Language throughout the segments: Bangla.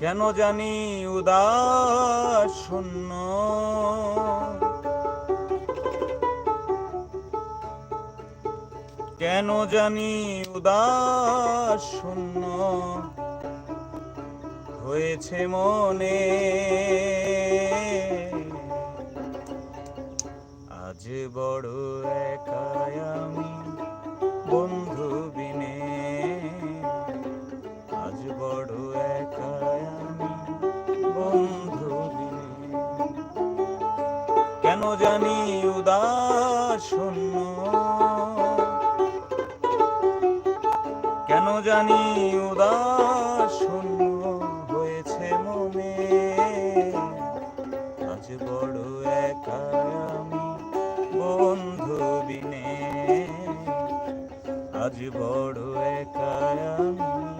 কেন জানি উদাস শূন্য? কেন জানি উদাস শূন্য? হয়েছে মনে। আজ বড় একাই আমি। কেন জানি উদাস কেন জানি উদাস হয়েছে মনে? আজ বড় একা আমি বন্ধু বিনে। আজ বড় একা আমি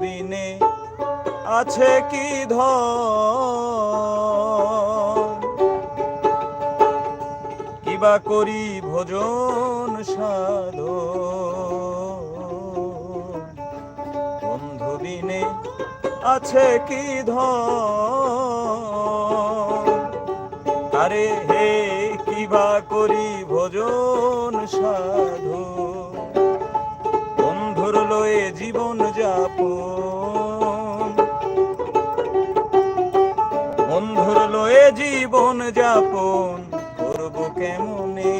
বিনে আছে কি ধন? কিবা করি ভোজন সাধ বন্ধু বিনে আছে কি ধন? আরে হে কিবা করি ভোজন জীবন যাপন করব কেমনে?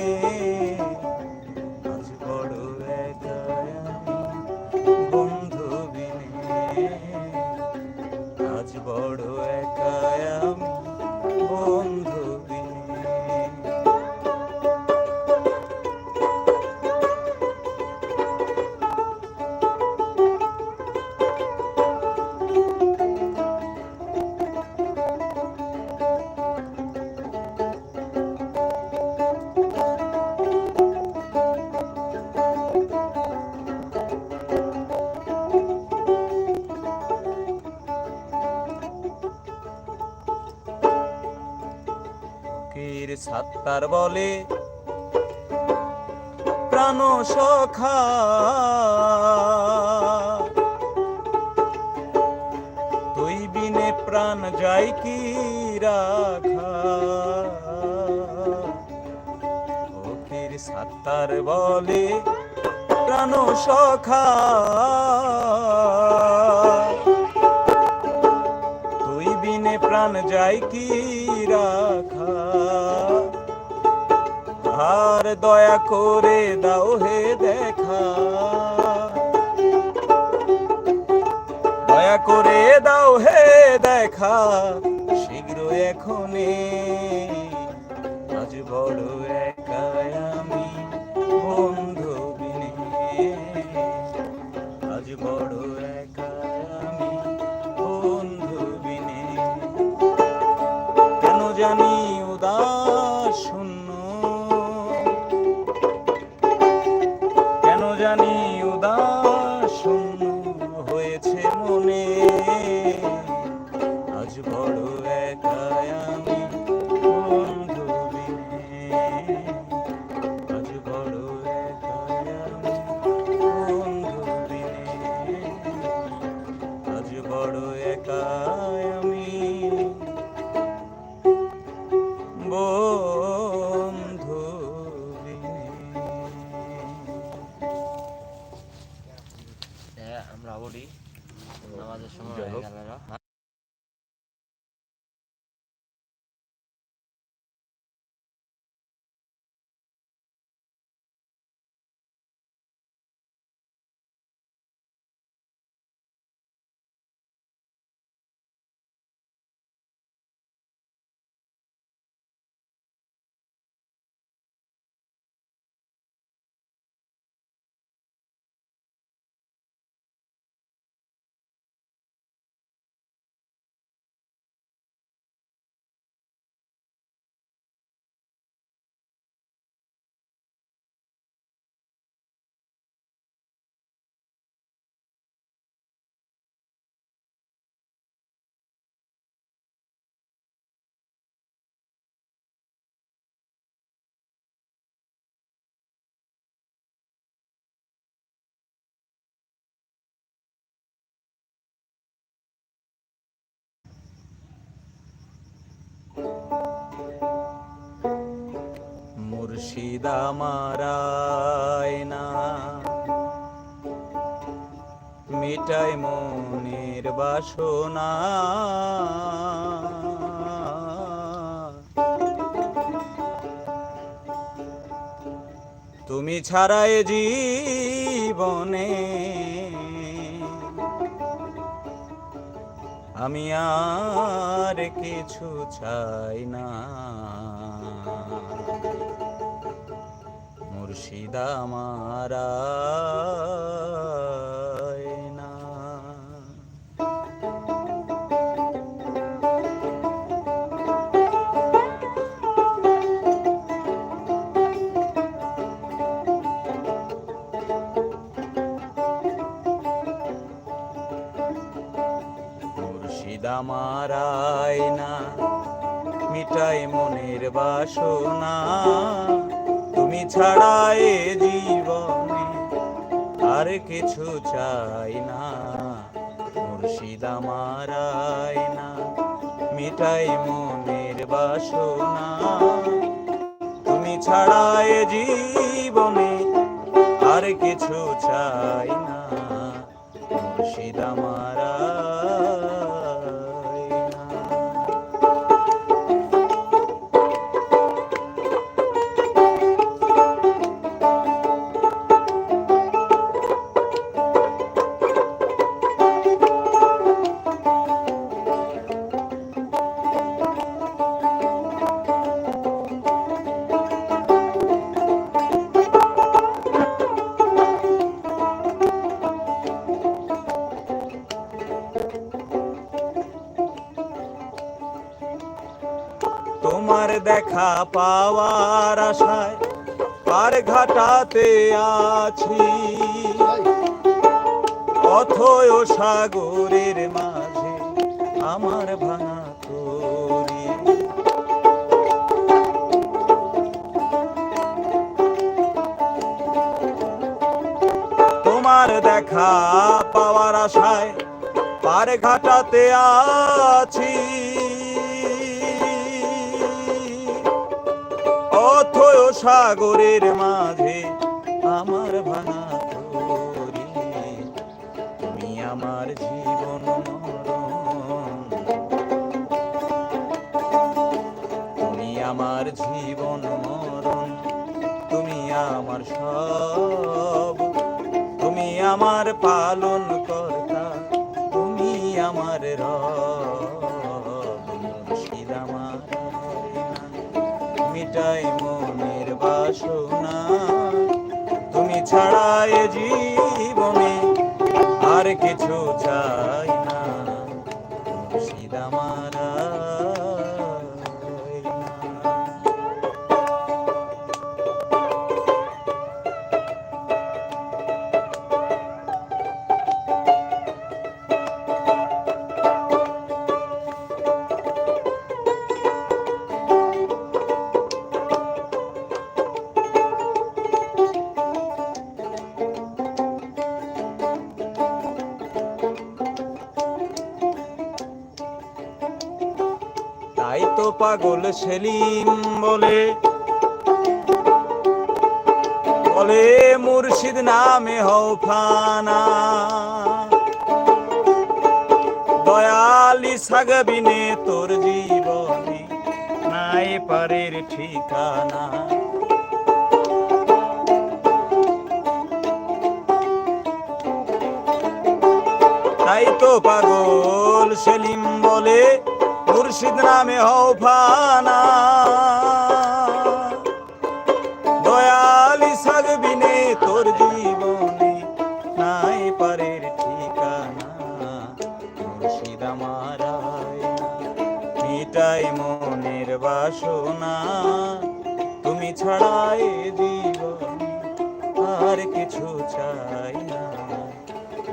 ফকির সাত্তার বলে, প্রাণ সখা, তুই বিনে প্রাণ যাই কি রাখা? ফকির সাত্তার বলে, প্রাণ সখা প্রাণ যাই কি রাখা? আর দয়া করে দাও হে দেখা। দয়া করে দাও হে দেখা, শীঘ্র এখনে আজ বড় একাই মনে। আজ বড় একা আমি 什么来着？মুর্শিদা না মিটাই মনের বাসনা। তুমি ছাড়াই জীবনে আমি আর কিছু চাই না। মুর্শিদা মারা মারায় না মিটাই মনের বাসনা। তুমি ছাড়াই জীবনে আর কিছু চাই না। মুর্শিদা মারায় না মিটাই মনের বাসনা। তুমি ছাড়াই জীবনে আর কিছু চাই না। মুর্শিদা মারায় তোমার দেখা পাওয়ার আশায় পার ঘাটাতে আছি। অথয় সাগরের মাঝে আমার ভাঙা তরি। তোমার দেখা পাওয়ার আশায় পার ঘাটাতে আছি। সাগরের মাঝে আমার ভাঙা তুমি আমার জীবন তুমি আমার জীবন মরণ। তুমি আমার সব। তুমি আমার পালন জীবনে আর কিছু চাই পাগল সেলিম বলে। বলে, মুর্শিদ নামে হও ফানা। দয়ালি সাগবিনে তোর জীবনে নাই পারের ঠিকানা। তাই তো পাগল সেলিম বলে মুর্শিদ নামে হও ফানা। দয়ালি সাগবিনে তোর জীবনে নাই পারের ঠিকানা। মুর্শিদ আমারায় মিটাই মনের বাসনা। তুমি ছাড়াই জীবনে আর কিছু চাই না।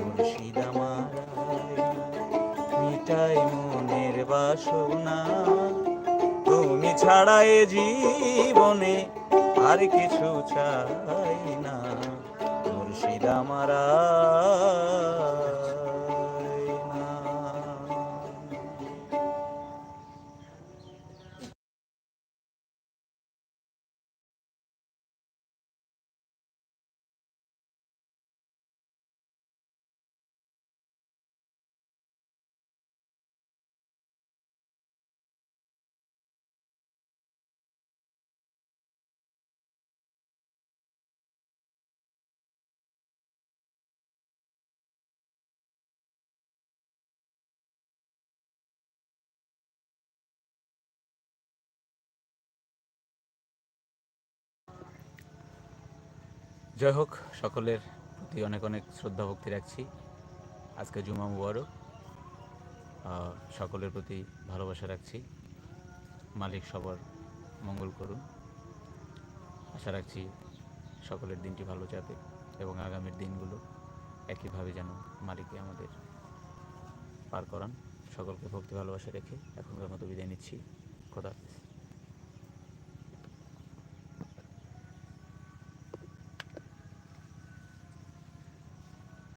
মুর্শিদ আমারায় মনের না তুমি এ জীবনে আর কিছু চাই না। মুর্শিদ আমারা জয় হোক, সকলের প্রতি অনেক অনেক শ্রদ্ধা, ভক্তি রাখছি। আজকে জুমা মুবারক। সকলের প্রতি ভালোবাসা রাখছি। মালিক সবার মঙ্গল করুন। আশা রাখছি সকলের দিনটি ভালো যাবে এবং আগামীর দিনগুলো একইভাবে যেন মালিকে আমাদের পার করান। সকলকে ভক্তি, ভালোবাসা রেখে এখনকার মতো বিদায় নিচ্ছি। খোদা হাফেজ।